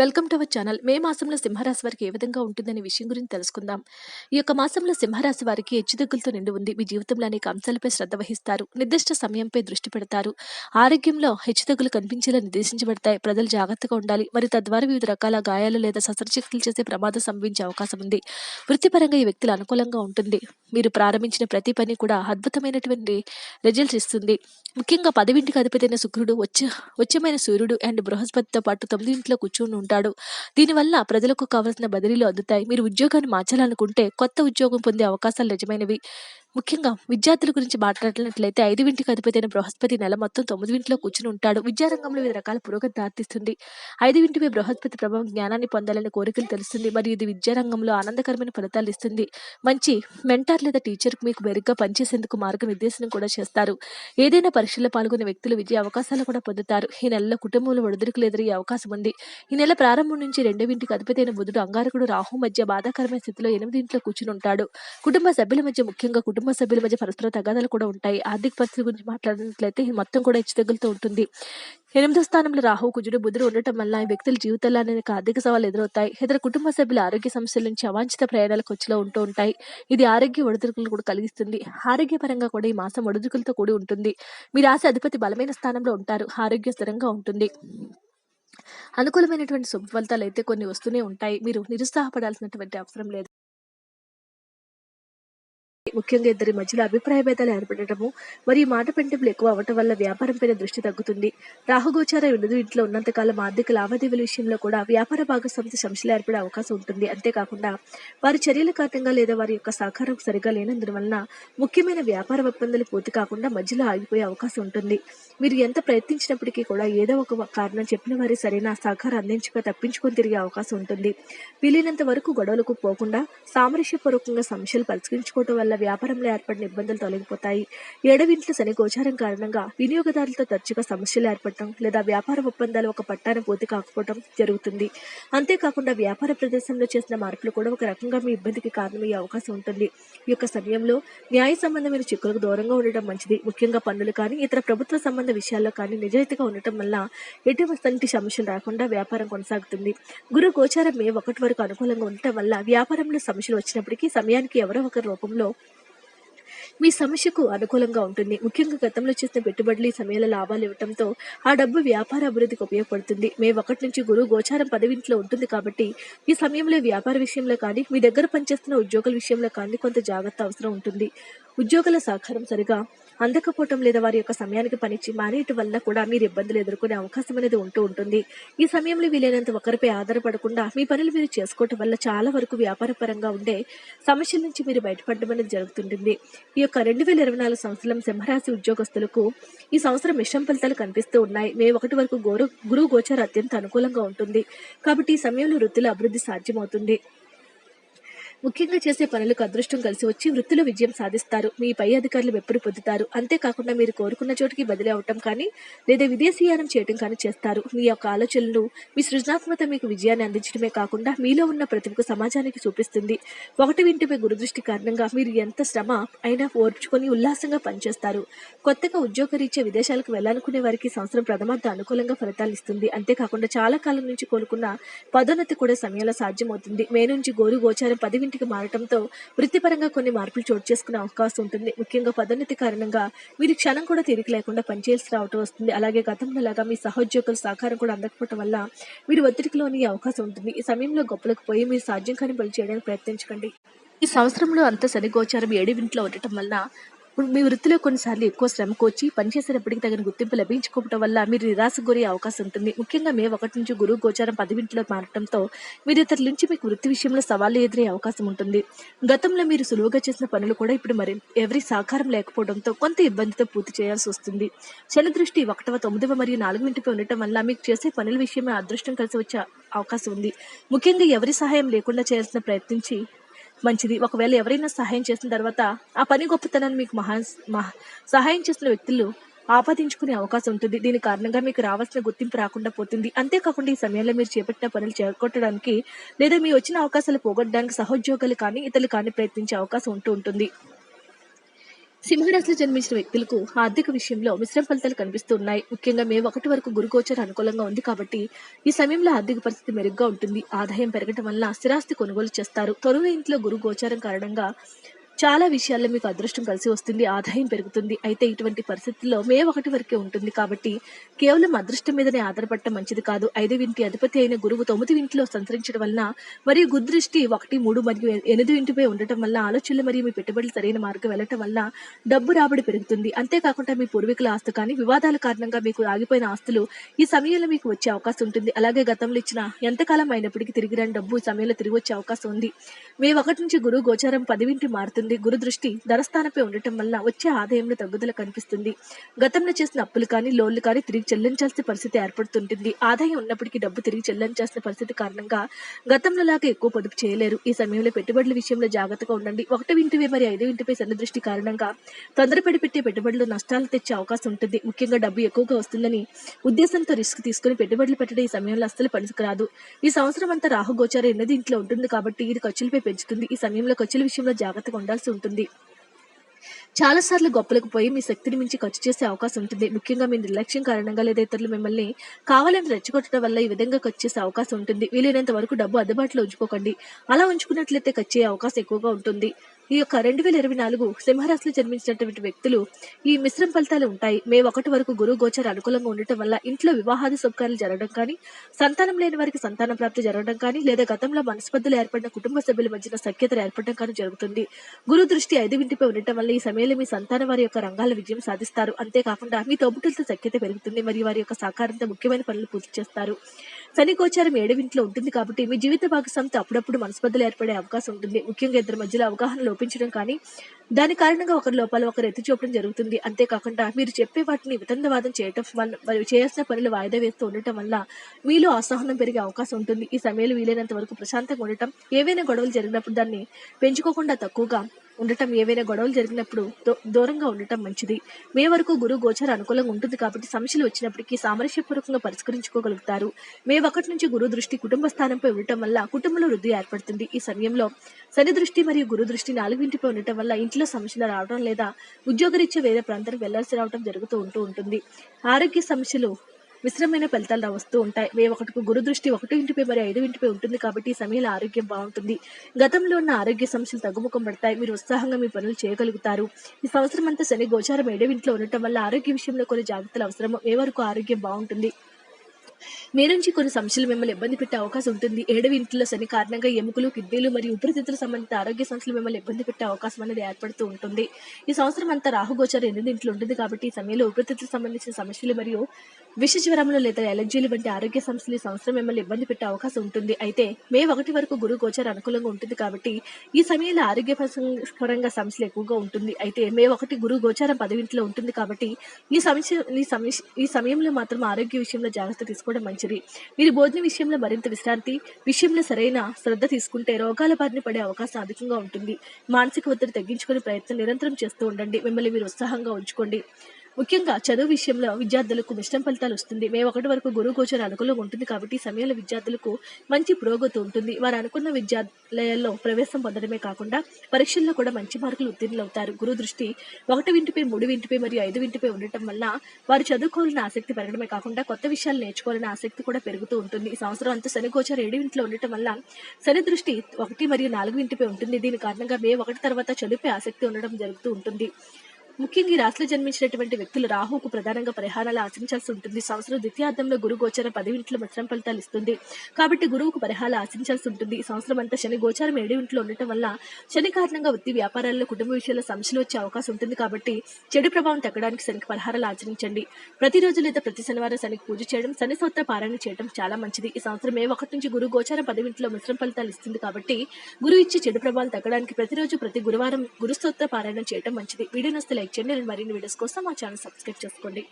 Welcome to our channel May మాసంలో సింహరాశి వారికి ఏ విధంగా ఉంటుందనే విషయం గురించి తెలుసుకుందాం. ఈ యొక్క మాసంలో సింహరాశి వారికి హెచ్చుతగ్గులతో నిండి ఉంది మీ జీవితంలో అనేక అంశాలపై శ్రద్ధ వహిస్తారు. నిర్దిష్ట సమయంపై దృష్టి పెడతారు. ఆరోగ్యంలో హెచ్చుతగ్గులు కనిపించేలా నిర్దేశించబడతాయి. ప్రజలు జాగ్రత్తగా ఉండాలి. మరి తద్వారా వివిధ రకాల గాయాలు లేదా శస్త్రచికిత్సలు చేసే ప్రమాదం సంభవించే అవకాశం ఉంది. వృత్తిపరంగా ఈ వ్యక్తులు అనుకూలంగా ఉంటుంది. మీరు ప్రారంభించిన ప్రతి పని కూడా అద్భుతమైనటువంటి రిజల్ట్స్ ఇస్తుంది. ముఖ్యంగా పదవింటికి అధిపతైన శుక్రుడు వచ్చ వచ్చమైన సూర్యుడు అండ్ బృహస్పతితో పాటు తొమ్మిదింట్లో కూర్చుని ఉంటాడు. దీనివల్ల ప్రజలకు కావాల్సిన బదిలీలు అందుతాయి. మీరు ఉద్యోగాన్ని మార్చాలనుకుంటే కొత్త ఉద్యోగం పొందే అవకాశాలు నిజమైనవి. ముఖ్యంగా విద్యార్థుల గురించి మాట్లాడినట్లయితే ఐదు ఇంటికి అధిపతైన బృహస్పతి నెల మొత్తం తొమ్మిది వింటిలో కూర్చుని ఉంటాడు. విద్యారంగంలో వివిధ రకాల పురోగతి దారితీస్తుంది. ఐదు వింటిపై బృహస్పతి ప్రభావం జ్ఞానాన్ని పొందాలనే కోరికలు తెలుస్తుంది. మరియు ఇది విద్యారంగంలో ఆనందకరమైన ఫలితాలు ఇస్తుంది. మంచి మెంటార్ లేదా టీచర్ మీకు మెరుగ్గా పనిచేసేందుకు మార్గనిర్దేశనం కూడా చేస్తారు. ఏదైనా పరీక్షల్లో పాల్గొనే వ్యక్తులు విజయ అవకాశాలు కూడా పొందుతారు. ఈ నెలలో కుటుంబంలో ఒడిదుడుకులు ఎదురయ్యే అవకాశం ఉంది. ఈ నెల ప్రారంభం నుంచి రెండవ ఇంటికి అధిపతైన బుధుడు అంగారకుడు రాహు మధ్య బాధాకరమైన స్థితిలో ఎనిమిది ఇంట్లో కూర్చుని ఉంటాడు. కుటుంబ సభ్యుల మధ్య ముఖ్యంగా కుటుంబ కుటుంబ సభ్యుల మధ్య పరస్పర తగాదాలు కూడా ఉంటాయి. ఆర్థిక పరిస్థితి గురించి మాట్లాడినట్లయితే మొత్తం కూడా హెచ్చుతగ్గులతో ఉంటుంది. ఎనిమిదో స్థానంలో రాహు కుజుడు బుధుడు ఉండటం వల్ల ఈ వ్యక్తుల జీవితాల్లో అనేక ఆర్థిక సవాలు ఎదురవుతాయి. ఇతర కుటుంబ సభ్యుల ఆరోగ్య సమస్యల నుంచి అవాంఛిత ప్రయాణాలకు వచ్చిలో ఉంటూ ఉంటాయి. ఇది ఆరోగ్య ఒడిదుడుకులు కూడా కలిగిస్తుంది. ఆరోగ్యపరంగా కూడా ఈ మాసం ఒడిదుడుకులతో కూడి ఉంటుంది. మీ రాశి అధిపతి బలమైన స్థానంలో ఉంటారు. ఆరోగ్య స్థిరంగా ఉంటుంది. అనుకూలమైనటువంటి శుభ ఫలితాలు అయితే కొన్ని వస్తూనే ఉంటాయి. మీరు నిరుత్సాహపడాల్సినటువంటి అవసరం లేదు. ముఖ్యంగా ఇద్దరి మధ్యలో అభిప్రాయ భేదాలు ఏర్పడటము మరియు మాట పెంటింపులు ఎక్కువ అవ్వటం వల్ల వ్యాపారం పైన దృష్టి తగ్గుతుంది. రాహుగోచారం విడుదల ఇంట్లో ఉన్నంతకాలం ఆర్థిక లావాదేవీల విషయంలో కూడా వ్యాపార భాగస్వామితో సమస్యలు ఏర్పడే అవకాశం ఉంటుంది. అంతేకాకుండా వారి చర్యల కారణంగా లేదా వారి యొక్క సహకారం సరిగా లేనందువలన ముఖ్యమైన వ్యాపార ఒప్పందాలు పూర్తి కాకుండా మధ్యలో ఆగిపోయే అవకాశం ఉంటుంది. మీరు ఎంత ప్రయత్నించినప్పటికీ కూడా ఏదో ఒక కారణం చెప్పిన వారి సరైన సహకారం అందించక తప్పించుకొని తిరిగే అవకాశం ఉంటుంది. వీలైనంత వరకు గొడవలకు పోకుండా సామరస్యపూర్వకంగా సమస్యలు పరిష్కరించుకోవడం వల్ల వ్యాపారంలో ఏర్పడిన ఇబ్బందులు తొలగిపోతాయి. ఏడవింట్ల శని గోచారం కారణంగా వినియోగదారులతో తరచుగా సమస్యలు ఏర్పడటం లేదా వ్యాపార ఒప్పందాలు ఒక పట్టాన పూర్తి కాకపోవడం జరుగుతుంది. అంతేకాకుండా వ్యాపార ప్రదేశంలో చేసిన మార్పులు కూడా ఒక రకంగా మీ ఇబ్బందికి కారణమయ్యే అవకాశం ఉంటుంది. ఈ యొక్క సమయంలో న్యాయ సంబంధమైన చిక్కులకు దూరంగా ఉండటం మంచిది. ముఖ్యంగా పన్నులు కానీ ఇతర ప్రభుత్వ సంబంధ విషయాల్లో కానీ నిజాయితీగా ఉండటం వల్ల ఎటువంటి సమస్యలు రాకుండా వ్యాపారం కొనసాగుతుంది. గురు గోచారం మే ఒకటి వరకు అనుకూలంగా ఉండటం వల్ల వ్యాపారంలో సమస్యలు వచ్చినప్పటికీ సమయానికి ఎవరో ఒకరి రూపంలో మీ సమస్యకు అనుకూలంగా ఉంటుంది. ముఖ్యంగా గతంలో చేసిన పెట్టుబడులు ఈ సమయంలో లాభాలు ఇవ్వడంతో ఆ డబ్బు వ్యాపార అభివృద్ధికి ఉపయోగపడుతుంది. మే ఒకటి నుంచి గురువు గోచారం పదవింట్లో ఉంటుంది కాబట్టి ఈ సమయంలో వ్యాపార విషయంలో కానీ మీ దగ్గర పనిచేస్తున్న ఉద్యోగుల విషయంలో కానీ కొంత జాగ్రత్త అవసరం ఉంటుంది. ఉద్యోగుల సహకారం సరిగా అందకపోవటం లేదా వారి యొక్క సమయానికి పనిచ్చి మానేయటం వల్ల కూడా మీరు ఇబ్బందులు ఎదుర్కొనే అవకాశం అనేది ఉంటూ ఉంటుంది. ఈ సమయంలో వీలైనంత ఒకరిపై ఆధారపడకుండా మీ పనులు మీరు చేసుకోవటం వల్ల చాలా వరకు వ్యాపారపరంగా ఉండే సమస్యల నుంచి మీరు బయటపడడం అనేది జరుగుతుంటుంది. ఈ యొక్క రెండు వేల ఇరవై నాలుగు సంవత్సరం సింహరాశి ఉద్యోగస్తులకు ఈ సంవత్సరం మిశ్రమ ఫలితాలు కనిపిస్తూ ఉన్నాయి. మే ఒకటి వరకు గోరు గురువు గోచారం అత్యంత అనుకూలంగా ఉంటుంది. కాబట్టి ఈ సమయంలో వృత్తిలో అభివృద్ధి సాధ్యమవుతుంది. ముఖ్యంగా చేసే పనులకు అదృష్టం కలిసి వచ్చి వృత్తిలో విజయం సాధిస్తారు. మీ పై అధికారులు మెప్పులు పొందుతారు. అంతేకాకుండా మీరు కోరుకున్న చోటికి బదిలీ అవటం కానీ లేదా విదేశీయానం చేయటం కానీ చేస్తారు. మీ యొక్క ఆలోచనలు మీ సృజనాత్మకత మీకు విజయాన్ని అందించడమే కాకుండా మీలో ఉన్న ప్రతిభకు సమాజానికి చూపిస్తుంది. ఒకటి వింటిపై గురుదృష్టి కారణంగా మీరు ఎంత శ్రమ అయినా ఓర్చుకొని ఉల్లాసంగా పనిచేస్తారు. కొత్తగా ఉద్యోగరీత్యా విదేశాలకు వెళ్ళాలనుకునే వారికి సంవత్సరం ప్రథమార్థ అనుకూలంగా ఫలితాలు ఇస్తుంది. అంతేకాకుండా చాలా కాలం నుంచి కోలుకున్న పదోన్నతి కూడా సమయంలో సాధ్యమవుతుంది. మే నుంచి గోరు గోచారం పది ఇంటికి మారటంతో వృత్తిపరంగా కొన్ని మార్పులు చోటు చేసుకునే అవకాశం ఉంటుంది. ముఖ్యంగా పదోన్నతి కారణంగా మీరు క్షణం కూడా తీరిక లేకుండా పనిచేయాల్సి రావటం వస్తుంది. అలాగే గతంలో లాగా మీ సహోద్యోగుల సహకారం కూడా అందకపోవటం వల్ల మీరు ఒత్తిడికి లోని అవకాశం ఉంటుంది. ఈ సమయంలో గొప్పలకు పోయి మీరు సాధ్యం కాని పని చేయడానికి ప్రయత్నించకండి. ఈ సంవత్సరంలో అంత శని గోచారం ఏడు ఇంట్లో ఉండటం వల్ల మీ వృత్తిలో కొన్నిసార్లు ఎక్కువ శ్రమకు వచ్చి పనిచేసేటప్పటికి తగిన గుర్తింపు లభించుకోవడం వల్ల మీరు నిరాశ గురే అవకాశం ఉంటుంది. ముఖ్యంగా మే ఒకటి నుంచి గురువు గోచారం పదివింటిలో మారటంతో మీరు ఇతరుల నుంచి మీకు వృత్తి విషయంలో సవాళ్ళు ఎదురే అవకాశం ఉంటుంది. గతంలో మీరు సులువుగా చేసిన పనులు కూడా ఇప్పుడు మరి ఎవరి సహకారం లేకపోవడంతో కొంత ఇబ్బందితో పూర్తి చేయాల్సి వస్తుంది. శని దృష్టి ఒకటవ తొమ్మిదవ మరియు నాలుగు ఇంటిపై ఉండటం వల్ల మీకు చేసే పనుల విషయమే అదృష్టం కలిసి వచ్చే అవకాశం ఉంది. ముఖ్యంగా ఎవరి సహాయం లేకుండా చేయాల్సిన ప్రయత్నించి మంచిది. ఒకవేళ ఎవరైనా సహాయం చేసిన తర్వాత ఆ పని గొప్పతనాన్ని మీకు మహా మహా సహాయం చేసిన వ్యక్తులు ఆపాదించుకునే అవకాశం ఉంటుంది. దీని కారణంగా మీకు రావాల్సిన గుర్తింపు రాకుండా పోతుంది. అంతేకాకుండా ఈ సమయంలో మీరు చేపట్టిన పనులు చేకొట్టడానికి లేదా మీ వచ్చిన అవకాశాలు పోగొట్టడానికి సహోద్యోగులు కానీ ఇతరులు కానీ ప్రయత్నించే అవకాశం ఉంటూ ఉంటుంది. సింహరాశిలో జన్మించిన వ్యక్తులకు ఆర్థిక విషయంలో మిశ్రమ ఫలితాలు కనిపిస్తూ ఉన్నాయి ముఖ్యంగా మే ఒకటి వరకు గురుగోచర అనుకూలంగా ఉంది కాబట్టి ఈ సమయంలో ఆర్థిక పరిస్థితి మెరుగ్గా ఉంటుంది. ఆదాయం పెరగడం వల్ల స్థిరాస్తి కొనుగోలు చేస్తారు. తొలుగు ఇంట్లో గురు గోచారం కారణంగా చాలా విషయాల్లో మీకు అదృష్టం కలిసి వస్తుంది ఆదాయం పెరుగుతుంది. అయితే ఇటువంటి పరిస్థితుల్లో మే ఒకటి వరకే ఉంటుంది కాబట్టి కేవలం అదృష్టం మీదనే ఆధారపడటం మంచిది కాదు. ఐదు ఇంటి అధిపతి అయిన గురువు తొమ్మిది ఇంటిలో సంచరించడం వలన మరియు గుదృష్టి ఒకటి మూడు మరియు ఎనిమిది ఇంటిపై ఉండటం వల్ల ఆలోచనలు మరియు మీ పెట్టుబడులు సరైన మార్గం వెళ్ళటం వల్ల డబ్బు రాబడి పెరుగుతుంది. అంతేకాకుండా మీ పూర్వీకుల ఆస్తు కానీ వివాదాల కారణంగా మీకు ఆగిపోయిన ఆస్తులు ఈ సమయంలో మీకు వచ్చే అవకాశం ఉంటుంది. అలాగే గతంలో ఇచ్చిన ఎంతకాలం అయినప్పటికీ తిరిగి రాని డబ్బు ఈ సమయంలో తిరిగి వచ్చే అవకాశం ఉంది. మే ఒకటి నుంచి గురువు గోచారం పదివింటి మారుతుంది. గురు దృష్టి ధనస్థానంపై ఉండటం వల్ల వచ్చే ఆదాయంలో తగ్గుదల కనిపిస్తుంది. గతంలో చేసిన అప్పులు కానీ లోన్లు కానీ తిరిగి చెల్లించాల్సిన పరిస్థితి ఏర్పడుతుంటుంది. ఆదాయం ఉన్నప్పటికీ డబ్బు తిరిగి చెల్లించాల్సిన పరిస్థితి కారణంగా గతంలో లాగా ఎక్కువ పొదుపు చేయలేరు. ఈ సమయంలో పెట్టుబడుల విషయంలో జాగ్రత్తగా ఉండండి. ఒకటి ఇంటివే మరి ఐదు ఇంటిపై సన్న దృష్టి కారణంగా తొందరపడి పెట్టే పెట్టుబడులు నష్టాలు తెచ్చే అవకాశం ఉంటుంది. ముఖ్యంగా డబ్బు ఎక్కువగా వస్తుందని ఉద్దేశంతో రిస్క్ తీసుకుని పెట్టుబడులు పెట్టడం ఈ సమయంలో అస్సలు పనికిరాదు. ఈ సంవత్సరం అంతా రాహుగోచారం ఎన్నది ఇంట్లో ఉంటుంది కాబట్టి ఇది ఖర్చులపై పెంచుతుంది. ఈ సమయంలో ఖర్చుల విషయంలో జాగ్రత్తగా ఉండాల్సి ఉంటుంది. చాలాసార్లు గొప్పలకు పోయి మీ శక్తిని మించి ఖర్చు చేసే అవకాశం ఉంటుంది. ముఖ్యంగా మీ నిర్లక్ష్యం కారణంగా లేదా ఇతరులు మిమ్మల్ని కావాలని రెచ్చగొట్టడం వల్ల ఈ విధంగా ఖర్చు చేసే అవకాశం ఉంటుంది. వీలైనంత వరకు డబ్బు అందుబాటులో ఉంచుకోకండి. అలా ఉంచుకున్నట్లయితే ఖర్చు అయ్యే అవకాశం ఎక్కువగా ఉంటుంది. ఈ యొక్క రెండు వేల ఇరవై నాలుగు సింహరాశిలో జన్మించినటువంటి వ్యక్తులు ఈ మిశ్రమ ఫలితాలు ఉంటాయి. మే ఒకటి వరకు గురువు గోచర అనుకూలంగా ఉండటం వల్ల ఇంట్లో వివాహాది శుభకార్యాలు జరగడం కానీ సంతానం లేని వారికి సంతాన ప్రాప్తి జరగడం కానీ లేదా గతంలో మనస్పర్ధలు ఏర్పడిన కుటుంబ సభ్యుల మధ్యన సఖ్యతలు ఏర్పడడం కానీ జరుగుతుంది. గురు దృష్టి ఐదు ఇంటిపై ఉండటం వల్ల ఈ సమయంలో మీ సంతానం వారి యొక్క రంగాల విజయం సాధిస్తారు. అంతేకాకుండా మీ తోబుట్టులతో సఖ్యత పెరుగుతుంది. మరియు వారి యొక్క సహకారంతో ముఖ్యమైన పనులు పూర్తి చేస్తారు. శని గోచారం ఏడవింట్లో ఉంటుంది కాబట్టి మీ జీవిత భాగస్వామితో అప్పుడప్పుడు మనస్పర్ధలు ఏర్పడే అవకాశం ఉంటుంది. ముఖ్యంగా ఇద్దరి మధ్యలో అవగాహన లోపించడం కానీ దాని కారణంగా ఒకరి లోపాలు ఒకరు ఎత్తి చూపడం జరుగుతుంది. అంతేకాకుండా మీరు చెప్పే వాటిని వితండవాదం చేయటం వల్ల మరియు చేయాల్సిన పనులు వాయిదా వేస్తూ ఉండటం వల్ల మీలో అసహనం పెరిగే అవకాశం ఉంటుంది. ఈ సమయంలో వీలైనంత వరకు ప్రశాంతంగా ఉండటం ఏవైనా గొడవలు జరిగినప్పుడు దాన్ని పెంచుకోకుండా తక్కువగా ఉండటం ఏవైనా గొడవలు జరిగినప్పుడు దూరంగా ఉండటం మంచిది. మే వరకు గురు గోచర అనుకూలంగా ఉంటుంది కాబట్టి సమస్యలు వచ్చినప్పటికీ సామరస్యపూర్వకంగా పరిష్కరించుకోగలుగుతారు. మే ఒకటి నుంచి గురు దృష్టి కుటుంబ స్థానంపై ఉండటం వల్ల కుటుంబంలో వృద్ధి ఏర్పడుతుంది. ఈ సమయంలో శని దృష్టి మరియు గురు దృష్టి నాలుగింటిపై ఉండటం వల్ల ఇంట్లో సమస్యలు రావడం లేదా ఉద్యోగరీత్యా వేరే ప్రాంతానికి వెళ్ళాల్సి రావడం జరుగుతూ ఉంటూ ఉంటుంది. ఆరోగ్య సమస్యలు మిశ్రమైన ఫలితాలు వస్తూ ఉంటాయి. వే ఒకటికి గురు దృష్టి ఒకటి ఇంటిపై మరి ఐదు ఇంటిపై ఉంటుంది కాబట్టి ఈ సమయంలో ఆరోగ్యం బాగుంటుంది. గతంలో ఉన్న ఆరోగ్య సమస్యలు తగ్గుముఖం పడతాయి. మీరు ఉత్సాహంగా మీ పనులు చేయగలుగుతారు. ఈ సంవత్సరం అంతా శని గోచారం ఏడవ ఇంట్లో ఉండటం వల్ల ఆరోగ్య విషయంలో కొన్ని జాగ్రత్తలు అవసరం ఏ వరకు ఆరోగ్యం బాగుంటుంది? మీ నుంచి కొన్ని సమస్యలు మిమ్మల్ని ఇబ్బంది పెట్టే అవకాశం ఉంటుంది. ఏడవ ఇంట్లో శని కారణంగా ఎముకలు కిడ్నీలు మరియు ఉపరితిత్తుల సంబంధిత ఆరోగ్య సమస్యలు మిమ్మల్ని ఇబ్బంది పెట్టే అవకాశం అనేది ఏర్పడుతూ ఉంటుంది. ఈ సంవత్సరం అంతా రాహుగోచారం ఎనిమిది ఇంట్లో ఉంటుంది కాబట్టి ఈ సమయంలో ఉపరితిత్తుల సంబంధించిన సమస్యలు మరియు విష జ్వరములు లేదా ఎలర్జీలు వంటి ఆరోగ్య సమస్యలు ఈ సంవత్సరం మిమ్మల్ని ఇబ్బంది పెట్టే అవకాశం ఉంటుంది. అయితే మే ఒకటి వరకు గురు గోచారం అనుకూలంగా ఉంటుంది కాబట్టి ఈ సమయంలో ఆరోగ్య పరంగా సమస్యలు ఎక్కువగా ఉంటుంది. అయితే మే ఒకటి గురు గోచారం పదవింట్లో ఉంటుంది కాబట్టి ఈ సమస్య ఈ సమస్య ఈ సమయంలో మాత్రం ఆరోగ్య విషయంలో జాగ్రత్త తీసుకోవడం మంచిది. మీరు భోజన విషయంలో మరింత విశ్రాంతి విషయంలో సరైన శ్రద్ధ తీసుకుంటే రోగాల బారిన పడే అవకాశం అధికంగా ఉంటుంది. మానసిక ఒత్తిడి తగ్గించుకునే ప్రయత్నం నిరంతరం చేస్తూ ఉండండి. మిమ్మల్ని మీరు ఉత్సాహంగా ఉంచుకోండి. ముఖ్యంగా చదువు విషయంలో విద్యార్థులకు మిశ్రమ ఫలితాలు వస్తుంది. మే ఒకటి వరకు గురువు గోచర అనుకూలంగా ఉంటుంది కాబట్టి ఈ సమయంలో విద్యార్థులకు మంచి పురోగతి ఉంటుంది. వారు అనుకున్న విద్యాలయాల్లో ప్రవేశం పొందడమే కాకుండా పరీక్షల్లో కూడా మంచి మార్కులు ఉత్తీర్ణులు అవుతారు గురు దృష్టి ఒకటి వింటిపై మూడు వింటిపై మరియు ఐదు వింటిపై ఉండటం వల్ల వారు చదువుకోవాలన్న ఆసక్తి పెరగడమే కాకుండా కొత్త విషయాలు నేర్చుకోవాలని ఆసక్తి కూడా పెరుగుతూ ఉంటుంది. ఈ సంవత్సరం అంతా శని గోచర ఏడు ఇంట్లో ఉండటం వల్ల శని దృష్టి ఒకటి మరియు నాలుగు ఇంటిపై ఉంటుంది. దీని కారణంగా మే ఒకటి తర్వాత చదువుపై ఆసక్తి ఉండడం జరుగుతూ ఉంటుంది. ముఖ్యంగా ఈ రాశిలో జన్మించినటువంటి వ్యక్తులు రాహుకు ప్రధానంగా పరిహారాలు ఆచరించాల్సి ఉంటుంది. సంవత్సరం ద్వితీయార్థంలో గురు గోచర పది మిశ్రమ ఫలితాలు ఇస్తుంది. కాబట్టి గురువుకు పరిహారాలు ఆచరించాల్సి ఉంటుంది. ఈ సంవత్సరం అంతా శని గోచారం ఏడు ఉండటం వల్ల శని కారణంగా వృత్తి వ్యాపారాల్లో కుటుంబ విషయాల్లో సమస్యలు వచ్చే అవకాశం ఉంటుంది. కాబట్టి చెడు ప్రభావం తగ్గడానికి శనికి పరిహారాలు ఆచరించండి. ప్రతిరోజు లేదా ప్రతి శనివారం శనికి పూజ చేయడం శని స్తోత్ర పారాయణ చేయడం చాలా మంచిది. ఈ సంవత్సరం ఏ ఒకటి నుంచి గురు గోచారం పది ఇంట్లో మిశ్రమ ఫలితాలు ఇస్తుంది. కాబట్టి గురువు ఇచ్చే చెడు ప్రభావం తగ్గడానికి ప్రతిరోజు ప్రతి గురువారం గురుస్తోత్ర పారాయణం చేయడం మంచిది. వీడియో నస్తే లైక్ చేయండి నేను మరిన్ని వీడియోస్ కోసం మా ఛానల్ సబ్స్క్రైబ్ చేసుకోండి.